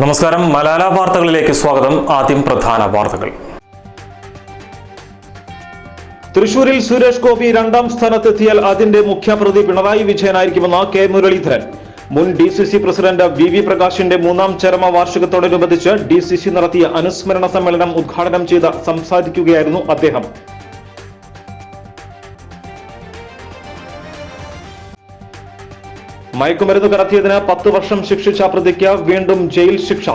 നമസ്കാരം. മലാല വാർത്തകളിലേക്ക് സ്വാഗതം. ആദ്യം പ്രധാന വാർത്തകൾ. തൃശൂരിൽ സുരേഷ് ഗോപി രണ്ടാം സ്ഥാനത്തെത്തിയാൽ അതിന്റെ മുഖ്യപ്രതി പിണറായി വിജയനായിരിക്കുമെന്ന് കെ മുരളീധരൻ. മുൻ D C C president V V പ്രകാശിന്റെ മൂന്നാം ചരമ വാർഷികത്തോടനുബന്ധിച്ച് ഡി സി സി നടത്തിയ അനുസ്മരണ സമ്മേളനം ഉദ്ഘാടനം ചെയ്ത് സംസാരിക്കുകയായിരുന്നു അദ്ദേഹം. മയക്കുമരുന്ന് കടത്തിയതിന് പത്ത് വർഷം ശിക്ഷിച്ച പ്രതിക്ക് വീണ്ടും ജയിൽ ശിക്ഷ.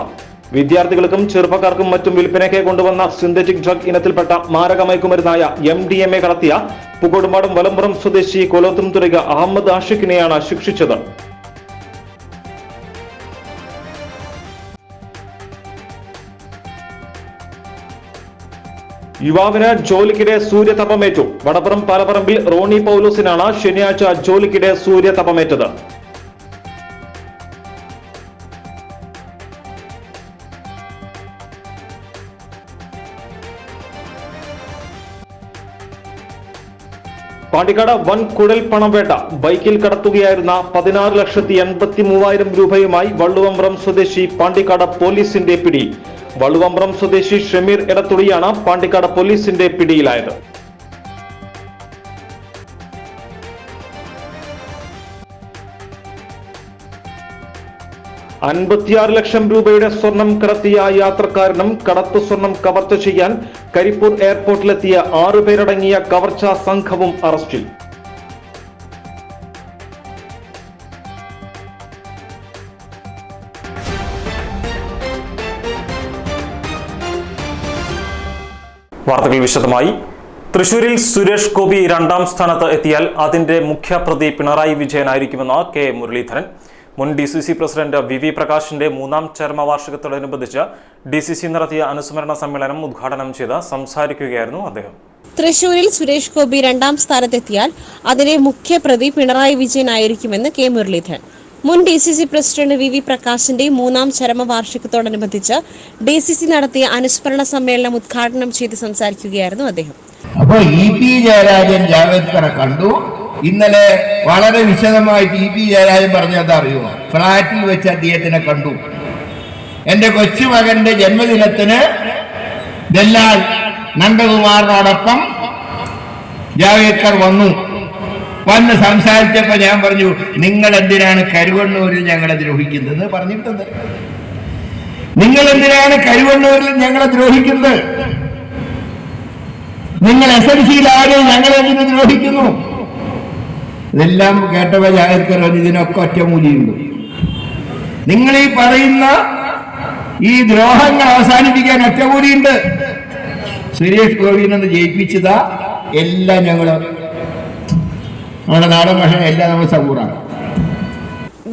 വിദ്യാർത്ഥികൾക്കും ചെറുപ്പക്കാർക്കും മറ്റും വിൽപ്പനയ്ക്ക് കൊണ്ടുവന്ന സിന്തറ്റിക് ഡ്രഗ് ഇനത്തിൽപ്പെട്ട മാരക മയക്കുമരുന്നായ എം ഡി എം എ കടത്തിയ പുകോടുമാടും വലമ്പുറം സ്വദേശി കൊലോത്തും തുറക അഹമ്മദ് ആഷിഖിനെയാണ് ശിക്ഷിച്ചത്. യുവാവിന് ജോലിക്കിടെ സൂര്യതപമേറ്റു. വടപ്പുറം പാലപ്പറമ്പിൽ റോണി പൗലോസിനാണ് ശനിയാഴ്ച ജോലിക്കിടെ സൂര്യതപമേറ്റത്. പാണ്ടിക്കാട് വൻ കുഴൽ പണംവേട്ട ബൈക്കിൽ കടത്തുകയായിരുന്ന പതിനാറ് ലക്ഷത്തി എൺപത്തി മൂവായിരം രൂപയുമായി വള്ളുവമ്പ്രം സ്വദേശി പാണ്ടിക്കാട് പോലീസിന്റെ പിടി. വള്ളുവമ്പ്രം സ്വദേശി ഷമീർ എടത്തുടിയാണ് പാണ്ടിക്കാട് പോലീസിന്റെ പിടിയിലായത്. അൻപത്തിയാറ് ലക്ഷം രൂപയുടെ സ്വർണം കടത്തിയ യാത്രക്കാരനും കടത്തു സ്വർണം കവർച്ച ചെയ്യാൻ കരിപ്പൂർ എയർപോർട്ടിലെത്തിയ ആറുപേരടങ്ങിയ കവർച്ച സംഘവും അറസ്റ്റിൽ. വാർത്തകൾ വിശദമായി. തൃശൂരിൽ സുരേഷ് ഗോപി രണ്ടാം സ്ഥാനത്ത് എത്തിയാൽ അതിന്റെ മുഖ്യപ്രതി പിണറായി വിജയനായിരിക്കുമെന്ന് കെ മുരളീധരൻ. മുൻ D C C president V V പ്രകാശിന്റെ മൂന്നാം ചരമവാർഷികത്തോടനുബന്ധിച്ച് ഡി സി സി നടത്തിയ അനുസ്മരണ സമ്മേളനം ഉദ്ഘാടനം ചെയ്ത് സംസാരിക്കുകയായിരുന്നു അദ്ദേഹം. തൃശൂരിൽ സുരേഷ് ഗോപി രണ്ടാം സ്ഥാനത്തെത്തിയാൽ അതിലെ മുഖ്യപ്രതി പിണറായി വിജയനായിരിക്കുമെന്ന് കെ മുരളീധരൻ. മുൻ D C C president V V പ്രകാശിന്റെ മൂന്നാം ചരമവാർഷികത്തോടനുബന്ധിച്ച് ഡി സി സി നടത്തിയ അനുസ്മരണ സമ്മേളനം ഉദ്ഘാടനം ചെയ്ത് സംസാരിക്കുകയായിരുന്നു അദ്ദേഹം. അപ്പൊ ഇ പി ജയരാജൻ ജാവേദ്കറെ കണ്ടു. ഇന്നലെ വളരെ വിശദമായി ടി പി ജയരാജൻ പറഞ്ഞത് അറിയുമോ ഫ്ലാറ്റിൽ വെച്ച് അദ്ദേഹത്തിനെ കണ്ടു. എന്റെ കൊച്ചുമകന്റെ ജന്മദിനത്തിന് ദല്ലാൽ നന്ദകുമാറിനോടൊപ്പം ജാവേദ്കർ വന്നു. വന്ന് സംസാരിച്ചപ്പോ ഞാൻ പറഞ്ഞു നിങ്ങൾ എന്തിനാണ് കരുവണ്ണൂരിൽ ഞങ്ങളെ ദ്രോഹിക്കുന്നത് പറഞ്ഞിട്ടുണ്ട്. നിങ്ങൾ എന്തിനാണ് കരുവണ്ണൂരിൽ ഞങ്ങളെ ദ്രോഹിക്കുന്നത്? നിങ്ങൾ എസ് എൽ സിയിൽ ഞങ്ങളെ ദ്രോഹിക്കുന്നു? ഇതെല്ലാം കേട്ടവ ജാഗ്രത ഇതിനൊക്കെ ഒറ്റമൂലിയുണ്ട് നിങ്ങൾ ഈ പറയുന്ന ഈ ദ്രോഹങ്ങൾ അവസാനിപ്പിക്കാൻ ഒറ്റമൂലിയുണ്ട് സുരേഷ് ഗോപിനെന്ന് ജയിപ്പിച്ചതാ എല്ലാം ഞങ്ങൾ നമ്മുടെ നാടൻ ഭാഷ എല്ലാം നമ്മൾ സമൂഹമാണ്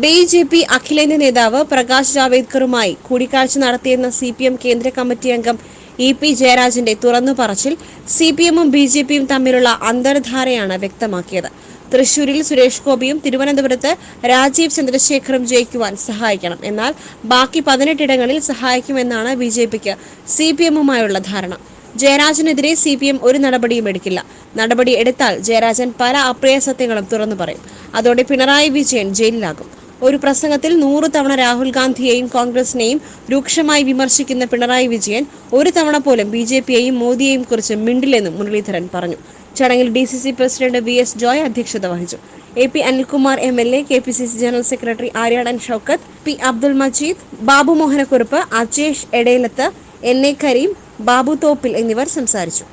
ബി ജെ പി അഖിലേന്ത്യ നേതാവ് പ്രകാശ് ജാവേദ്കറുമായി കൂടിക്കാഴ്ച നടത്തിയെന്ന സി പി എം കേന്ദ്ര കമ്മിറ്റി അംഗം ഇ പി ജയരാജന്റെ തുറന്നു പറച്ചിൽ സി പി എമ്മും ബി ജെ പിയും തമ്മിലുള്ള അന്തർധാരയാണ് വ്യക്തമാക്കിയത്. തൃശൂരിൽ സുരേഷ് ഗോപിയും തിരുവനന്തപുരത്ത് രാജീവ് ചന്ദ്രശേഖറും ജയിക്കുവാൻ സഹായിക്കണം. എന്നാൽ ബാക്കി പതിനെട്ടിടങ്ങളിൽ സഹായിക്കുമെന്നാണ് ബി ജെ പിക്ക് സി പി എമ്മുമായുള്ള ധാരണ. ജയരാജനെതിരെ സി പി എം ഒരു നടപടിയും എടുക്കില്ല. നടപടി എടുത്താൽ ജയരാജൻ പല അപ്രിയ സത്യങ്ങളും തുറന്നു പറയും. അതോടെ പിണറായി വിജയൻ ജയിലിലാകും. ഒരു പ്രസംഗത്തിൽ നൂറ് തവണ രാഹുൽ ഗാന്ധിയെയും കോൺഗ്രസിനെയും രൂക്ഷമായി വിമർശിക്കുന്ന പിണറായി വിജയൻ ഒരു തവണ പോലും ബി ജെ പിയെയും മോദിയെയും കുറിച്ച് മിണ്ടില്ലെന്നും മുരളീധരൻ പറഞ്ഞു. ചടങ്ങിൽ D C C president V S Joy അധ്യക്ഷത വഹിച്ചു. A P Anilkumar M L A K P C C general secretary Aryadan Shoukath P Abdul Majeed Babu Mohanakurup Ajesh Edayilath N A Kareem Babu Thoppil എന്നിവർ സംസാരിച്ചു.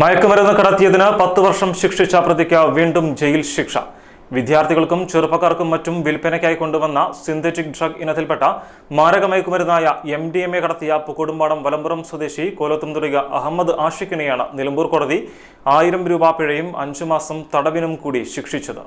മയക്കുമരുന്ന് കടത്തിയതിന് പത്ത് വർഷം ശിക്ഷിച്ച പ്രതിക്ക് വീണ്ടും jail ശിക്ഷ. വിദ്യാർത്ഥികൾക്കും ചെറുപ്പക്കാർക്കും മറ്റും വിൽപ്പനയ്ക്കായി കൊണ്ടുവന്ന സിന്തറ്റിക് ഡ്രഗ് ഇനത്തിൽപ്പെട്ട മാരകമയക്കുമരുന്നായ എം ഡി എം എ കടത്തിയ പുക്കോടുംപാടം വലമ്പുറം സ്വദേശി കോലത്തുംതുറിക അഹമ്മദ് ആഷിഖിനെയാണ് നിലമ്പൂർ കോടതി ആയിരം രൂപ പിഴയും അഞ്ചു മാസം തടവിനും കൂടി ശിക്ഷിച്ചത്.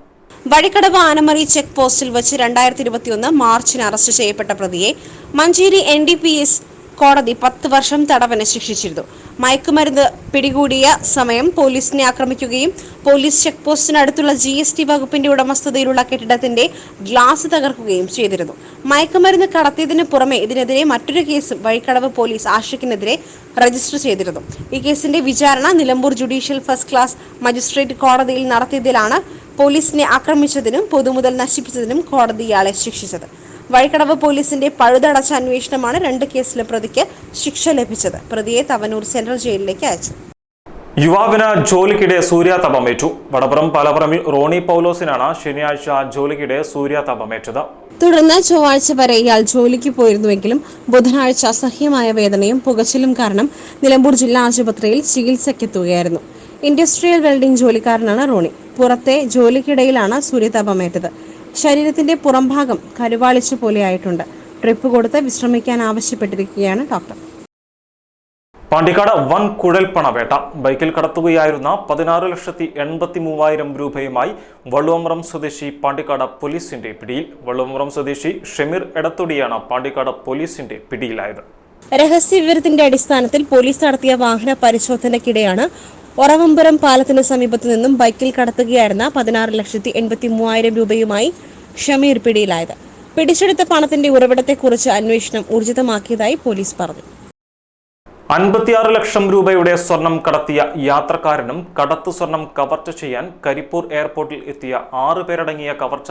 വഴിക്കടവ് ആനമറി ചെക്ക് പോസ്റ്റിൽ വെച്ച് രണ്ടായിരത്തി ഇരുപത്തിയൊന്ന് മാർച്ചിന് അറസ്റ്റ് ചെയ്യപ്പെട്ട പ്രതിയെ Manjeri N D P S കോടതി പത്ത് വർഷം തടവിന് ശിക്ഷിച്ചിരുന്നു. മയക്കുമരുന്ന് പിടികൂടിയ സമയം പോലീസിനെ ആക്രമിക്കുകയും പോലീസ് ചെക്ക് പോസ്റ്റിനടുത്തുള്ള ജി എസ് ടി വകുപ്പിന്റെ ഉടമസ്ഥതയിലുള്ള കെട്ടിടത്തിന്റെ ഗ്ലാസ് തകർക്കുകയും ചെയ്തിരുന്നു. മയക്കുമരുന്ന് കടത്തിയതിന് പുറമെ ഇതിനെതിരെ മറ്റൊരു കേസും വഴിക്കടവ് പോലീസ് ആഷിഖിനെതിരെ രജിസ്റ്റർ ചെയ്തിരുന്നു. ഈ കേസിന്റെ വിചാരണ Nilambur judicial first class magistrate കോടതിയിൽ നടത്തിയതിലാണ് പോലീസിനെ ആക്രമിച്ചതിനും പൊതുമുതൽ നശിപ്പിച്ചതിനും കോടതി ഇയാളെ ശിക്ഷിച്ചത്. വഴിക്കടവ് പോലീസിന്റെ പഴുതടച്ച അന്വേഷണമാണ് രണ്ട് കേസിലെ പ്രതിക്ക് ശിക്ഷ ലഭിച്ചത്. പ്രതിയെ തവനൂർ സെൻട്രൽ ജയിലിലേക്ക് അയച്ചു. യുവാവിന് ജോലിക്കിടെ സൂര്യാതപമേറ്റു വടപുറം പലപുറമിൽ റോണി പൗലോസിനാണ് ശനിയാഴ്ച ജോലിക്കിടെ സൂര്യാതപമേറ്റത് തുടർന്ന് ചൊവ്വാഴ്ച വരെ ഇയാൾ ജോലിക്ക് പോയിരുന്നുവെങ്കിലും ബുധനാഴ്ച അസഹ്യമായ വേദനയും പുകച്ചിലും കാരണം നിലമ്പൂർ ജില്ലാ ആശുപത്രിയിൽ ചികിത്സയ്ക്കെത്തുകയായിരുന്നു. ഇൻഡസ്ട്രിയൽ വെൽഡിംഗ് ജോലിക്കാരനാണ് റോണി. പുറത്തെ ജോലിക്കിടയിലാണ് സൂര്യതാപമേറ്റത് ശരീരത്തിന്റെ പുറംഭാഗം കരുവാളിച്ച പോലെയായിട്ടുണ്ട് ട്രിപ്പ് കൊടുത്ത് വിശ്രമിക്കാൻ ആവശ്യപ്പെട്ടിരിക്കുകയാണ് ഡോക്ടർ. പാണ്ടിക്കാട് വൻ കുഴൽപ്പണവേട്ട ബൈക്കിൽ കടത്തുകയായിരുന്ന പതിനാറ് ലക്ഷത്തി എൺപത്തി മൂവായിരം രൂപയുമായി വള്ളുവമ്പ്രം സ്വദേശി പാണ്ടിക്കാട് പോലീസിന്റെ പിടിയിൽ. വള്ളുവമ്പ്രം സ്വദേശി ഷമീർ എടത്തൊടിയാണ് പാണ്ടിക്കാട് പോലീസിന്റെ പിടിയിലായത്. രഹസ്യ വിവരത്തിന്റെ അടിസ്ഥാനത്തിൽ പോലീസ് നടത്തിയ വാഹന പരിശോധനയ്ക്കിടെയാണ് ഒറവമ്പുരം പാലത്തിന് സമീപത്തു നിന്നും ബൈക്കിൽ കടത്തുകയായിരുന്ന പതിനാറ് ലക്ഷത്തി എൺപത്തി മൂവായിരം രൂപയുമായി ഷമീർ പിടിയിലായത്. പിടിച്ചെടുത്ത പണത്തിന്റെ ഉറവിടത്തെക്കുറിച്ച് അന്വേഷണം ഊർജിതമാക്കിയതായി പോലീസ് പറഞ്ഞു. അൻപത്തിയാറ് ലക്ഷം രൂപയുടെ സ്വർണം കടത്തിയ യാത്രക്കാരനും കടത്തു സ്വർണം കവർച്ച ചെയ്യാൻ കരിപ്പൂർ എയർപോർട്ടിൽ എത്തിയ ആറ് പേരടങ്ങിയ കവർച്ച